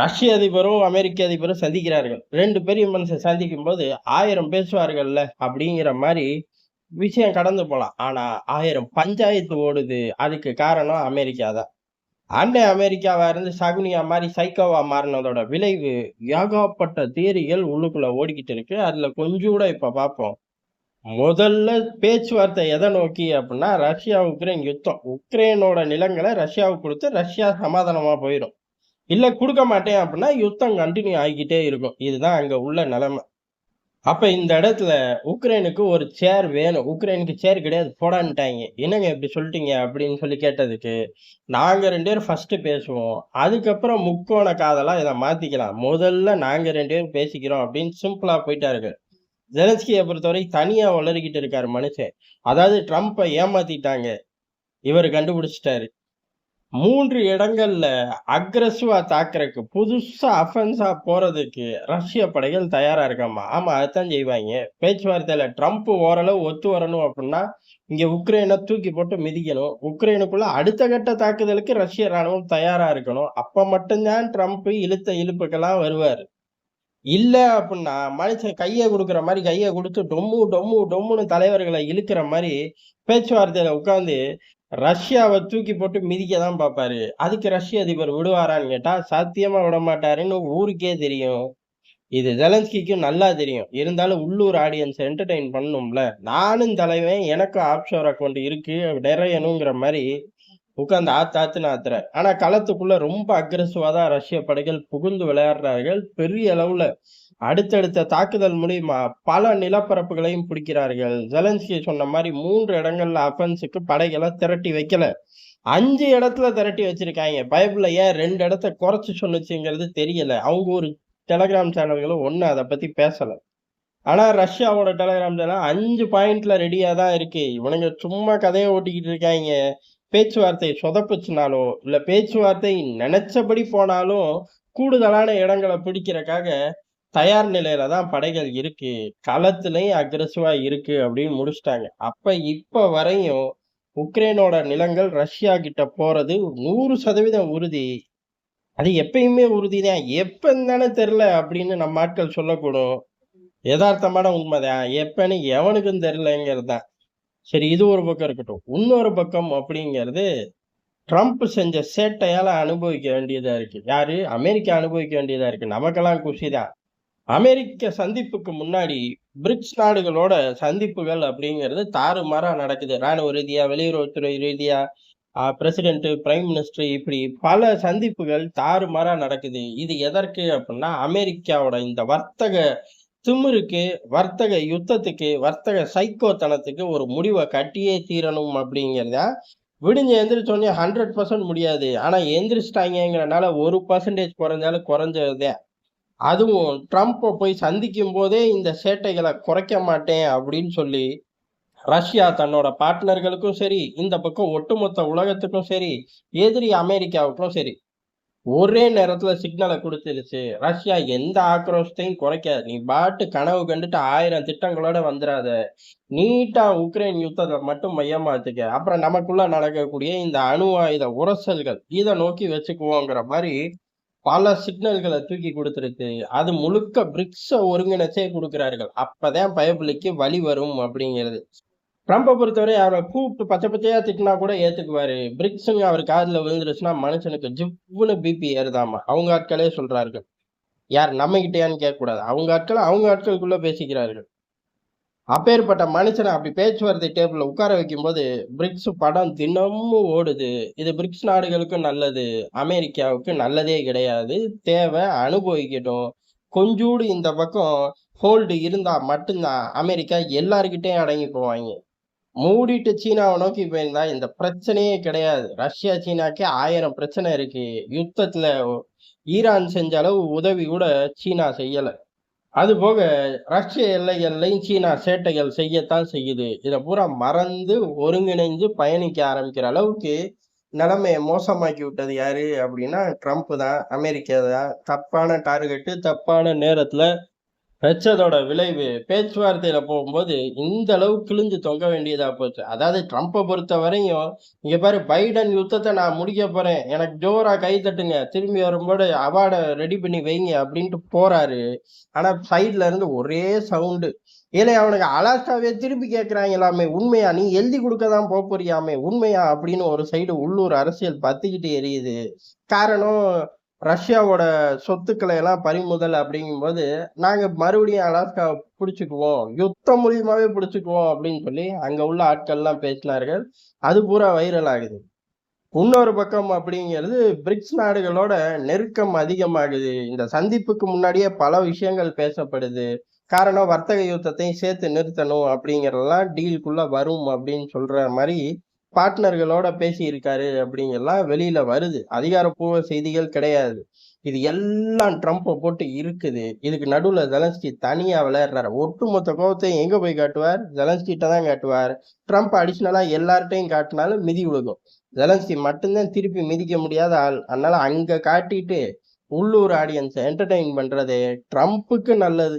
ரஷ்ய அதிபரும் அமெரிக்க அதிபரும் சந்திக்கிறார்கள். ரெண்டு பெரிய மனுஷன் சந்திக்கும் போது ஆயிரம் பேசுவார்கள்ல அப்படிங்கிற மாதிரி விஷயம் கடந்து போகலாம் ஆனால் ஆயிரம் பஞ்சாயத்து ஓடுது. அதுக்கு காரணம் அமெரிக்கா தான். அன்னை அமெரிக்காவா இருந்து சகுனியா மாதிரி சைக்கோவா மாறினதோட விளைவு ஏகப்பட்ட தியரிகள் உள்ளுக்குள்ள ஓடிக்கிட்டு இருக்கு. அதுல கொஞ்சம் கூட இப்ப பார்ப்போம். முதல்ல பேச்சுவார்த்தை எதை நோக்கி அப்படின்னா ரஷ்யா உக்ரைன் யுத்தம். உக்ரைனோட நிலங்களை ரஷ்யாவுக்கு கொடுத்து ரஷ்யா சமாதானமா போயிடும். இல்லை கொடுக்க மாட்டேன் அப்படின்னா யுத்தம் கண்டினியூ ஆகிக்கிட்டே இருக்கும். இதுதான் அங்கே உள்ள நிலைமை. அப்போ இந்த இடத்துல உக்ரைனுக்கு ஒரு சேர் வேணும். உக்ரைனுக்கு சேர் கிடையாது போடான்ட்டாங்க. என்னங்க இப்படி சொல்லிட்டீங்க அப்படின்னு சொல்லி கேட்டதுக்கு நாங்கள் ரெண்டு பேரும் ஃபஸ்ட்டு பேசுவோம். அதுக்கப்புறம் முக்கோண காதெல்லாம் இதை மாற்றிக்கலாம் முதல்ல நாங்கள் ரெண்டு பேரும் பேசிக்கிறோம் அப்படின்னு சிம்பிளாக போயிட்டாரு ஜெலன்ஸ்கியை பொறுத்தவரை தனியாக வளர்கிட்டு இருக்காரு மனுஷன். அதாவது ட்ரம்ப்பை ஏமாத்திட்டாங்க. இவர் கண்டுபிடிச்சிட்டாரு. மூன்று இடங்கள்ல அக்ரஸிவா தாக்குறதுக்கு புதுசா அஃபென்ஸா போறதுக்கு ரஷ்ய படைகள் தயாரா இருக்காமா ஆமா அதுதான் செய்வாங்க. பேச்சுவார்த்தையில ட்ரம்ப் ஓரளவு ஒத்து வரணும் அப்படின்னா இங்க உக்ரைனை தூக்கி போட்டு மிதிக்கணும். உக்ரைனுக்குள்ள அடுத்த கட்ட தாக்குதலுக்கு ரஷ்ய ராணுவம் தயாரா இருக்கணும். அப்ப மட்டும்தான் ட்ரம்ப் இழுத்த இழுப்புக்கெல்லாம் வருவாரு. இல்ல அப்படின்னா மனுஷன் கையை கொடுக்குற மாதிரி கையை கொடுத்து டொம்மு டொம்மு டொம்முன்னு தலைவர்களை இழுக்கிற மாதிரி பேச்சுவார்த்தையில உட்காந்து ரஷ்யாவை தூக்கி போட்டு மிதிக்க தான் பார்ப்பாரு. அதுக்கு ரஷ்ய அதிபர் விடுவாரான்னு கேட்டால் சத்தியமாக விட மாட்டாருன்னு ஊருக்கே தெரியும். இது ஜெலன்ஸ்கிக்கும் நல்லா தெரியும். இருந்தாலும் உள்ளூர் ஆடியன்ஸ் என்டர்டெயின் பண்ணணும்ல. நானும் தலைவன் எனக்கும் ஆப்ஷோர் அக்கௌண்ட் இருக்கு நிறையணுங்கிற மாதிரி உட்கார்ந்து ஆத்து ஆத்துன்னு ஆத்துற ஆனா களத்துக்குள்ள ரொம்ப அக்ரெசிவா தான் ரஷ்ய படைகள் புகுந்து விளையாடுறார்கள். பெரிய அளவுல அடுத்தடுத்த தாக்குதல் மூலியமா பல நிலப்பரப்புகளையும் பிடிக்கிறார்கள். ஜெலன்ஸ்கி சொன்ன மாதிரி மூன்று இடங்கள்ல அஃபென்ஸுக்கு படைகளை திரட்டி வைக்கல. அஞ்சு இடத்துல திரட்டி வச்சிருக்காங்க. பைபிள்ல ஏன் ரெண்டு இடத்த குறைச்சு சொன்னுச்சுங்கிறது தெரியல. அவங்க ஒரு டெலகிராம் சேனல்களும் ஒண்ணு அதை பத்தி பேசல. ஆனா ரஷ்யாவோட டெலகிராம் சேனல் அஞ்சு பாயிண்ட்ல ரெடியா தான் இருக்கு. இவனுங்க சும்மா கதையை ஓட்டிக்கிட்டு இருக்காங்க. பேச்சுவார்த்தை சொதப்புச்சுனாலோ இல்ல பேச்சுவார்த்தை நினைச்சபடி போனாலும் கூடுதலான இடங்களை பிடிக்கிறக்காக தயார் நிலையில தான் படைகள் இருக்கு. களத்துலயும் அக்ரெசிவா இருக்கு அப்படின்னு முடிச்சிட்டாங்க. அப்ப இப்ப வரையும் உக்ரைனோட நிலங்கள் ரஷ்யா கிட்ட போறது நூறு சதவீதம் உறுதி. அது எப்பயுமே உறுதிதான். எப்பன்னு தானே தெரில அப்படின்னு நம்ம ஆட்கள் சொல்லக்கூடும். யதார்த்தமான உண்மைதான். எப்பன்னு எவனுக்கும் தெரிலங்கிறது தான் சரி இது ஒரு பக்கம் இருக்கட்டும். இன்னொரு பக்கம் அப்படிங்கிறது ட்ரம்ப் செஞ்ச சேட்டையால அனுபவிக்க வேண்டியதா இருக்கு. யாரு? அமெரிக்கா அனுபவிக்க வேண்டியதா இருக்கு. நமக்கெல்லாம் குஷிதான். அமெரிக்க சந்திப்புக்கு முன்னாடி பிரிக்ஸ் நாடுகளோட சந்திப்புகள் அப்படிங்கிறது தாறுமாறா நடக்குது. ராணுவ ரீதியாக வெளியுறவுத்துறை ரீதியாக பிரசிடென்ட் பிரைம் மினிஸ்டர் இப்படி பல சந்திப்புகள் தாறுமாறா நடக்குது. இது எதற்கு அப்படின்னா அமெரிக்காவோட இந்த வர்த்தக திமிருக்கு வர்த்தக யுத்தத்துக்கு வர்த்தக சைக்கோத்தனத்துக்கு ஒரு முடிவை கட்டியே தீரணும் அப்படிங்கிறத விடிஞ்சு எந்திரிச்சோடனே ஹண்ட்ரட் பர்சன்ட் முடியாது. ஆனால் எந்திரிச்சிட்டாங்கிறனால ஒரு பர்சன்டேஜ் குறைஞ்சாலும் குறைஞ்சதே. அதுவும் ட்ரம்ப்பை போய் சந்திக்கும் போதே இந்த சேட்டைகளை குறைக்க மாட்டேன் அப்படின்னு சொல்லி ரஷ்யா தன்னோட பார்ட்னர்களுக்கும் சரி இந்த பக்கம் ஒட்டுமொத்த உலகத்துக்கும் சரி எதிரி அமெரிக்காவுக்கும் சரி ஒரே நேரத்துல சிக்னலை கொடுத்துருச்சு. ரஷ்யா எந்த ஆக்ரோஷத்தையும் குறைக்காது. நீ பாட்டு கனவு கண்டுட்டு ஆயிரம் திட்டங்களோட வந்துடாத நீட்டா உக்ரைன் யுத்தத்தை மட்டும் மையமாத்துக்க. அப்புறம் நமக்குள்ள நடக்கக்கூடிய இந்த அணு ஆயுத உரசல்கள் இதை நோக்கி வச்சுக்குவோங்கிற மாதிரி பல சிக்னல்களை தூக்கி கொடுத்துருக்கு. அது முழுக்க பிரிக்ஸ ஒருங்கிணைச்சே கொடுக்கிறார்கள். அப்பதான் பயபிளிக்கு வழி வரும் அப்படிங்கிறது. ட்ரம்ப்பை பொறுத்தவரை அவரை கூப்பிட்டு பச்சை பச்சையா திட்டினா கூட ஏத்துக்குவாரு. பிரிக்ஸுங்க அவர் காதில் விழுந்துருச்சுன்னா மனுஷனுக்கு ஜிவ்வுன்னு பிபி ஏறுதாமா? அவங்க ஆட்களே சொல்றார்கள். யார் நம்ம கேட்கக்கூடாது. அவங்க ஆட்கள் அவங்க ஆட்களுக்குள்ள பேசிக்கிறார்கள். அப்பேற்பட்ட மனுஷனை அப்படி பேச்சுவார்த்தை டேபிளில் உட்கார வைக்கும்போது பிரிக்ஸ் படம் தினமும் ஓடுது. இது பிரிக்ஸ் நாடுகளுக்கும் நல்லது. அமெரிக்காவுக்கு நல்லதே கிடையாது. தேவை அனுபவிக்கட்டும். கொஞ்சூடு இந்த பக்கம் ஹோல்டு இருந்தால் மட்டும்தான். அமெரிக்கா எல்லாருக்கிட்டையும் அடங்கி போவாங்க மூடிட்டு சீனாவை நோக்கி போயிருந்தா இந்த பிரச்சனையே கிடையாது. ரஷ்யா சீனாக்கே ஆயிரம் பிரச்சனை இருக்கு. யுத்தத்துல ஈரான் செஞ்ச அளவு உதவி கூட சீனா செய்யல. அது போக ரஷ்ய எல்லைகள்லையும் சீனா சேட்டைகள் செய்யத்தான் செய்யுது. இதை பூரா மறந்து ஒருங்கிணைஞ்சு பயணிக்க ஆரம்பிக்கிற அளவுக்கு நிலைமையை மோசமாக்கி விட்டது யாரு அப்படின்னா ட்ரம்ப் தான். அமெரிக்கா தான். தப்பான டார்கெட்டு தப்பான நேரத்துல வச்சதோட விளைவு பேச்சுவார்த்தையில போகும்போது இந்த அளவு கிழிஞ்சு தொங்க வேண்டியதா போச்சு. அதாவது ட்ரம்ப்பை பொறுத்த வரையும் இங்க பாரு பைடன் யுத்தத்தை நான் முடிக்க போறேன். எனக்கு ஜோரா கை தட்டுங்க. திரும்பி வரும்போது அவார்டை ரெடி பண்ணி வைங்க அப்படின்ட்டு போறாரு. ஆனா சைட்ல இருந்து ஒரே சவுண்டு ஏலே அவனுக்கு அலாஸ்காவே திருப்பி எல்லாமே. உண்மையா? நீ எழுதி கொடுக்க தான் போக போறியாமே. உண்மையா? அப்படின்னு ஒரு சைடு உள்ளூர் அரசியல் பத்திக்கிட்டு எரியுது. காரணம் ரஷ்யாவோட சொத்துக்களை எல்லாம் பறிமுதல் அப்படிங்கும்போது நாங்க மறுபடியும் அலாஸ்கா பிடிச்சிக்குவோம். யுத்தம் மூலியமாவே பிடிச்சிக்குவோம் அப்படின்னு சொல்லி அங்க உள்ள ஆட்கள் எல்லாம் பேசினார்கள். அது பூரா வைரல் ஆகுது. இன்னொரு பக்கம் அப்படிங்கிறது பிரிக்ஸ் நாடுகளோட நெருக்கம் அதிகமாகுது. இந்த சந்திப்புக்கு முன்னாடியே பல விஷயங்கள் பேசப்படுது. காரணம் வர்த்தக யுத்தத்தையும் சேர்த்து நிறுத்தணும் அப்படிங்கறதெல்லாம் டீலுக்குள்ள வரும் அப்படின்னு சொல்ற மாதிரி பார்ட்னர்களோட பேசியிருக்காரு அப்படிங்கெல்லாம் வெளியில வருது. அதிகாரப்பூர்வ செய்திகள் கிடையாது. இது எல்லாம் ட்ரம்ப்பை போட்டு இருக்குது. இதுக்கு நடுவில் ஜெலன்ஸ்கி தனியாக விளையாடுறாரு. ஒட்டுமொத்த கோபத்தையும் எங்கே போய் காட்டுவார்? ஜெலன்ஸ்கிட்ட தான் காட்டுவார். ட்ரம்ப் அடிஷ்னலாக எல்லார்ட்டையும் காட்டினாலும் மிதி விழுகும். ஜெலன்ஸ்கி மட்டும்தான் திருப்பி மிதிக்க முடியாத ஆள். அதனால் அங்கே காட்டிட்டு உள்ளூர் ஆடியன்ஸை என்டர்டெயின் பண்ணுறது ட்ரம்ப்புக்கு நல்லது.